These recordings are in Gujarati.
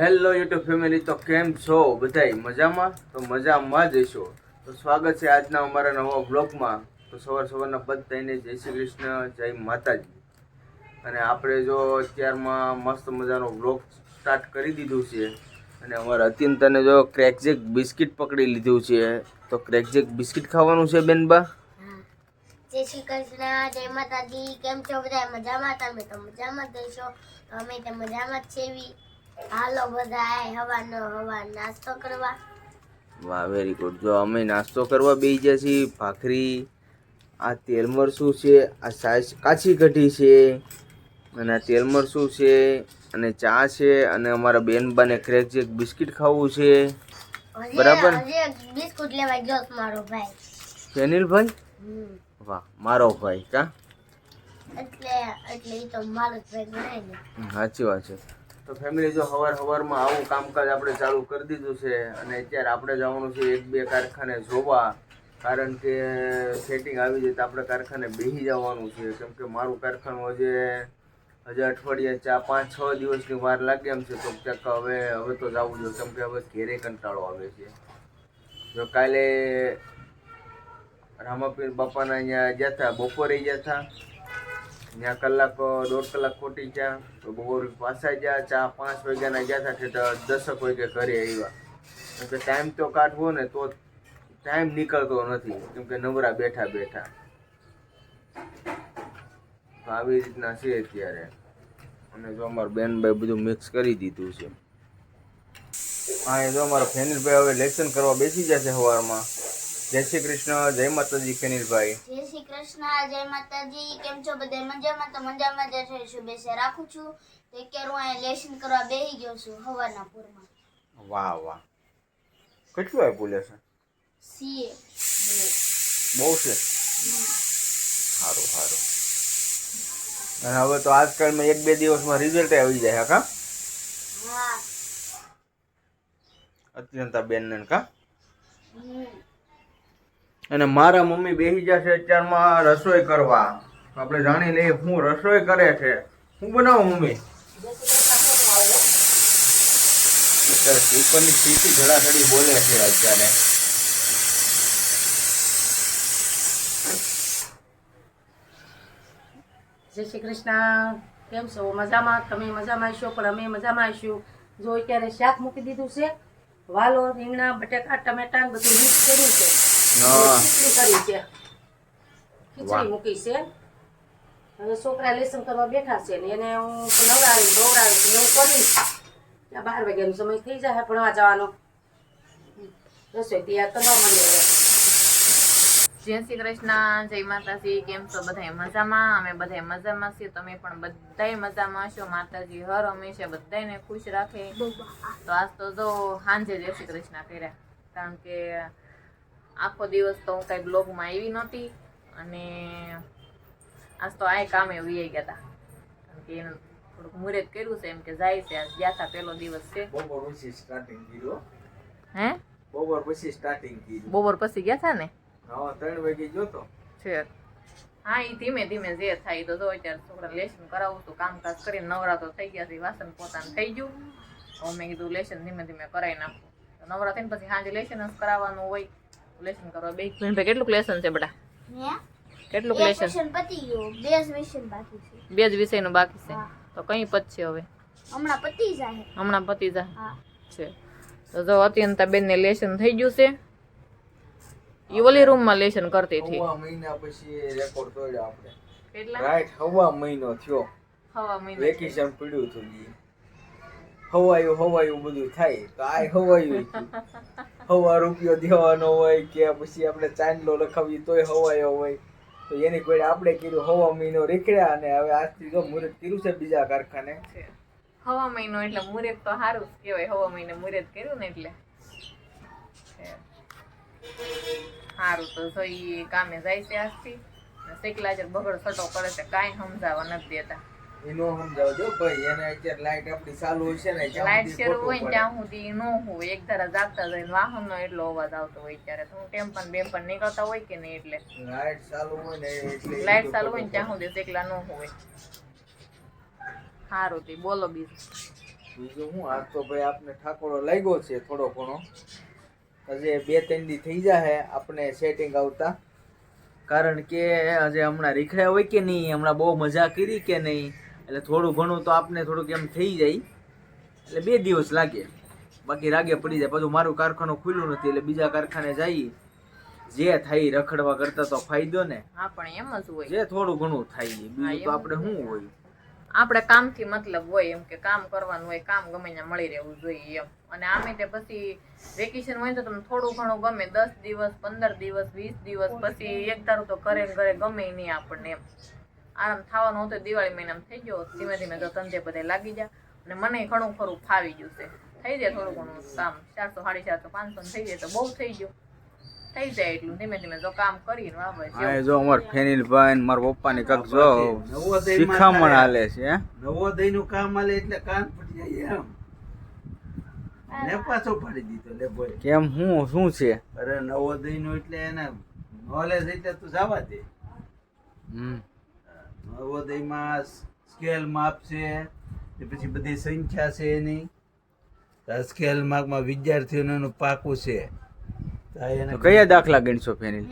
હેલો યુટ્યુબ ફેમિલી તો કેમ છો? બધાય મજામાં? તો મજામાં જ હશો. તો સ્વાગત છે આજના અમારા નવા બ્લોગમાં તો સવાર સવારના બધાને જય શ્રી કૃષ્ણ, જય માતાજી. અને આપણે જો અત્યારમાં મસ્ત મજાનો બ્લોગ સ્ટાર્ટ કરી દીધું છે. અને અમારા અત્યંતને જો ક્રેકજેક બિસ્કિટ પકડી લીધું છે. તો ક્રેકજેક બિસ્કિટ ખાવાનું છે બેનબા જય શ્રી કૃષ્ણ, જય માતાજી. કેમ છો? બધા મજામાં? તમે તો મજામાં જ હશો. અમે તો મજામાં જ છેવી હાલો બધા હવાનો હવા નાસ્તો કરવા. વાહ વેરી ગુડ જો અમે નાસ્તો કરવા બેસી ગયા છીએ ભાખરી આ તેલ મરસું છે આ સાઈઝ કાચી કઢી છે અને આ તેલ મરસું છે અને ચા છે અને અમારા બેન બાને ક્રેક જે બિસ્કિટ ખાવું છે. બરાબર. બિસ્કુટ લેવા ગયો મારો ભાઈ. હમ. વાહ મારો ભાઈ કા? એટલે એટલે તો મારો જ ભાઈ સાચી વાત છે. તો ફેમિલી જો હવાર હવારમાં આવું કામકાજ આપણે ચાલુ કરી દીધું છે અને અત્યારે આપણે જવાનું છે એક બે કારખાને જોવા. કારણ કે સેટિંગ આવી જાય તો આપણે કારખાને બેસી જવાનું છે. કેમ કે મારું કારખાનું હજે હજાર અઠવાડિયે ચાર, પાંચ, છ દિવસની વાર લાગે એમ છે. તો ચેક હવે હવે તો જવું જોઈએ. કેમ કે હવે ઘેરે કંટાળો આવે છે. જો કાલે રામાપીર બાપાના અહીંયા ગયા હતા, બપોરે ગયા હતા. ત્યાં કલાક દોઢ કલાક ખોટી ગયા, તો બપોર પાછા ગયા, ચા પાંચ વાગ્યાના ગયા હતા તો દસક વાગે ઘરે આવ્યા. કેમ કે ટાઈમ તો કાઢવો ને, તો ટાઈમ નીકળતો નથી. કેમ કે નવરા બેઠા બેઠા. તો આવી રીતના છે અત્યારે. અને જો અમારા બેનભાઈ બધું મિક્સ કરી દીધું છે. હા, એ જો અમારા ફેનિલભાઈ હવે લેસન કરવા બેસી જશે સવારમાં. જય શ્રી કૃષ્ણ જય માતાજી ફેનિલભાઈ જય શ્રી કૃષ્ણ જય માતાજી કેમ છો બધે? મજામાં? તો મજામાં જ હશો શુભેચ્છા રાખું છું? તો અત્યારે હું અહીંયા લેસન કરવા બેહી ગયો છું હવાના પૂરમાં. વાહ વાહ. કેટલું આપ્યું લેસન સીએ. બહુ છે. સારું સારું. અને હવે તો આજકાલમાં એક બે દિવસમાં રિઝલ્ટ આવી જાય હા કા? હા. અત્યંતા બેન ને કા? અને મારા મમ્મી બેસી જશે અત્યારમાં રસોઈ કરવા. આપણે જાણી લઈએ હું રસોઈ કરે છે. હું બનાવું, મમ્મી? ઉપરની સીટી ઘડાઘડી બોલે છે અત્યારે. જય શ્રી કૃષ્ણ. કેમ છો? મજામાં? તમે મજામાં આવશો પણ અમે મજામાં આવીશું જો અત્યારે શાક મૂકી દીધું છે. વાલો રીંગણા, બટેકા ટમેટા બધું મિક્સ કર્યું છે. ખીચડી કરી છે વાહ. ખીચડી મૂકી છે. હવે છોકરા લેસન કરવા બેઠા છે ને એને હું નવડાવી દોવડાવી ને કરીશ. ત્યાં બાર વાગ્યાનો સમય થઈ જાય ભણવા જવાનો. રસોઈ તૈયાર કરવા માંડી જય શ્રી કૃષ્ણ જય માતાજી કેમ છો? બધા મજામાં? અમે બધા મજામાં છીએ. તમે પણ બધાય મજામાં છો? માતાજી હર હંમેશા બધાને ખુશ રાખે. તો આજ તો જો સાંજે જય શ્રી કૃષ્ણ કર્યા. કારણ કે આખો દિવસ તો હું કઈ બ્લોગમાં આવી નહોતી. અને આજ તો આ કામે વી ગયા હતા કારણ કે એનું થોડુંક મુહૂર્ત કર્યું છે એમ કે જાય છે. આજ ગયા હતા પહેલો દિવસ છે. બપોર પછી સ્ટાર્ટિંગ કર્યું હે. બપોર પછી સ્ટાર્ટિંગ કર્યું. બપોર પછી ગયા હતા ને? હા ત્રણ વાગે તો. છે. હા એ ધીમે ધીમે જે થાય તો જો અત્યારે છોકરા લેસન કરાવું તો કામકાજ કરીને નવરા તો થઈ ગયા છે વાસણ પોતાનું થઈ ગયું. તો મેં કીધું લેસન ધીમે ધીમે કરાવી નાખું. નવરા થઈને પછી સાંજે લેસન જ કરાવવાનું હોય. લેસન કરવા બે ભાઈ કેટલું લેસન છે બેટા? કેટલું લેસન પતી ગયો બે જ મિશન બાકી છે. બે જ વિષયનું બાકી છે. તો કઈ પતશે હવે? હમણાં પતી જાય. હમણાં પતી જાય? છે. તો જો અત્યંતા બેનને લેસન થઈ ગયું છે. એ ઓલી રૂમમાં લેસન કરતી હતી. હવા મહિના પછી રેકોર્ડ તોડ્યો આપણે. કેટલા? રાઈટ હવા મહિનો થયો. હવા મહિનો વેકેશન પડ્યું હતું હવાયું હવાયું બધું થાય. તો આ હવાયું થયું. હવા રૂપિયો દેવાનો હોય કે પછી આપણે ચાંદલો લખાવીએ તોય હવાયો હોય. તો એની કોઈ આપણે કીધું હવા મહિનો રેખડ્યા અને હવે આજથી જો મુહૂર્ત કર્યું છે બીજા કારખાને. હવા મહિનો એટલે મુહૂર્ત તો સારું જ કહેવાય. હવા મહિને મુહૂર્ત કર્યું ને એટલે. સારું તો જો કામે જાય છે આજથી. છે બગડ સટો કરે છે. કાંઈ સમજાવવા નથી દેતા. એનો સમજાવ દો ભાઈ એને અત્યારે લાઈટ આપણી ચાલુ હોય છે ને લાઈટ શરૂ હોય ને ત્યાં સુધી ન હોય એક ધારા જાગતા જાય વાહનનો એટલો અવાજ આવતો હોય ત્યારે. તો પણ ટેમ્પન બેમ્પન નીકળતા હોય કે નહીં એટલે? લાઈટ ચાલુ હોય ને એટલે લાઈટ ચાલુ હોય ને ત્યાં સુધી એકલા ન હોય. સારું તે બોલો બીજું. બીજું હું? આજ તો ભાઈ આપને ઠાકોરો લાગ્યો છે થોડો ઘણો. હજે બે ત્રણ દી થઈ જાય આપણે સેટિંગ આવતા. કારણ કે હજે હમણાં રીખડ્યા હોય કે નહીં? હમણાં બહુ મજા કરી કે નહીં? એટલે થોડું ઘણું તો આપને થોડુંક એમ થઈ જાય. એટલે બે દિવસ લાગે. બાકી રાગે પડી જાય. પાછું મારું કારખાનું ખુલ્લું નથી એટલે બીજા કારખાને જઈએ જે થાય રખડવા કરતા તો ફાયદો ને. હા પણ એમ જ હોય. જે થોડું ઘણું થાય બીજું તો આપણે શું હોય. આપણે કામથી મતલબ હોય એમ કે કામ કરવાનું હોય કામ ગમે ત્યાં મળી રહેવું જોઈએ એમ. અને આમે તે પછી વેકેશન હોય તો તમને થોડું ઘણું ગમે. દસ દિવસ પંદર દિવસ વીસ દિવસ પછી એક ધારું તો ને ઘરે ગમે નહીં આપણને એમ. આરામ થવાનો હતો દિવાળી મહિનામાં થઈ ગયો ધીમે ધીમે તો ધંધે બધે લાગી જાય અને મને ઘણું ખરું ફાવી ગયું છે. થઈ જાય થોડું ઘણું કામ ચારસો સાડી ચારસો પાંચસો થઈ જાય તો બહુ થઈ ગયું. થઈ જાય એટલું ધીમે ધીમે જો કામ કરીને વાપરે જો અમાર ફેનિલભાઈ ને મારા પપ્પાની કાક જો શિખામણ હાલે છે હે? નવોદયનું કામ આલે એટલે કાન પડી જાય એમ. ને પાછો પાડી દીધો લે બોય કેમ હું શું છે? અરે નવોદયનું એટલે એને નોલેજ એટલે તું જવા દે. હમ. નવોદયમાં સ્કેલ માપ છે એ પછી બધી સંખ્યા છે એની. સ્કેલ માર્કમાં વિદ્યાર્થીઓનું પાકું છે. એને કયા દાખલા ગણશો ફેનિલ?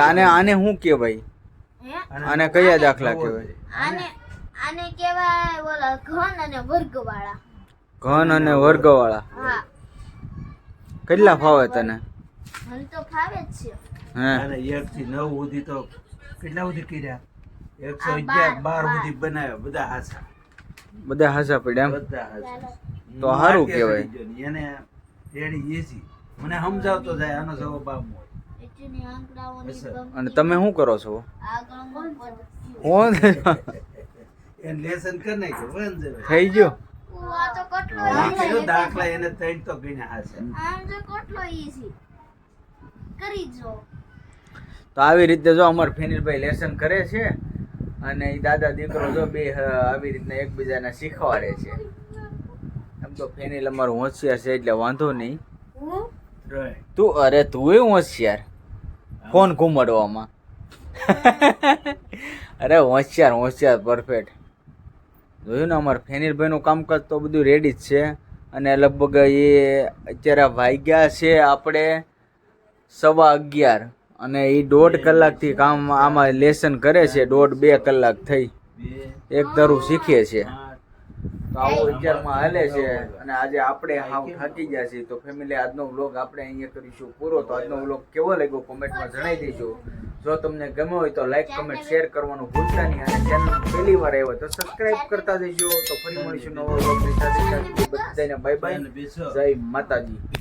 આને આને શું કહેવાય? આને કયા દાખલા કહેવાય? આને આને કહેવાય ઓલા ઘન અને વર્ગવાળા. ઘન અને વર્ગવાળા. હા. કેટલા ફાવે તને? મને તો ફાવે જ છે. હે? અને એક થી નવ સુધી તો કેટલા સુધી કર્યા? એકસો અગિયાર બાર. સુધી બનાવ્યા બધા હાસા. બધા હાસા પડ્યા બધા હાસા. તો હારું કહેવાય. એને રેડી એસી મને સમજાવતો જાય આનો જવાબ. ગમતી અને તમે શું કરો છો? કોણ એને લેસન કરી નાખ્યો બંધ થઈ ગયો. દાખલા એને ત્રણ તો ગણ્યા હાસે. આમ તો કેટલો ઈઝી કરી જો. તો આવી રીતે જો અમાર ફેનિલભાઈ લેસન કરે છે અને એ દાદા દીકરો જો બે હ, આવી રીતના એકબીજાને શીખવાડે છે. એમ તો ફેનિલ અમારું હોશિયાર છે એટલે વાંધો નહીં. તું અરે તું એ હોશિયાર? ફોન ઘુમાડવામાં. અરે હોશિયાર હોશિયાર પરફેક્ટ જોયું ને અમારા ફેનિલભાઈનું કામકાજ તો બધું રેડી જ છે. અને લગભગ એ અત્યારે વાગ્યા છે આપણે. સવા અગિયાર. અને એ દોઢ કલાકથી કામ આમાં લેસન કરે છે દોઢ બે કલાક થઈ. એક ધરું શીખે છે. તો આવો વિચારમાં હાલે છે. અને આજે આપણે હાવ થાકી ગયા છીએ. તો ફેમિલી આજનો વ્લોગ આપણે અહીંયા કરીશું પૂરો. તો આજનો વ્લોગ કેવો લાગ્યો કોમેન્ટમાં જણાવી દેજો. જો તમને ગમે હોય તો લાઈક કમેન્ટ શેર કરવાનું ભૂલતા નહીં. અને ચેનલ પહેલી વાર આવ્યો તો સબસ્ક્રાઇબ કરતા જજો તો ફરી મળીશું નવો વ્લોગની સાથે. બધાને બાય બાય જય માતાજી.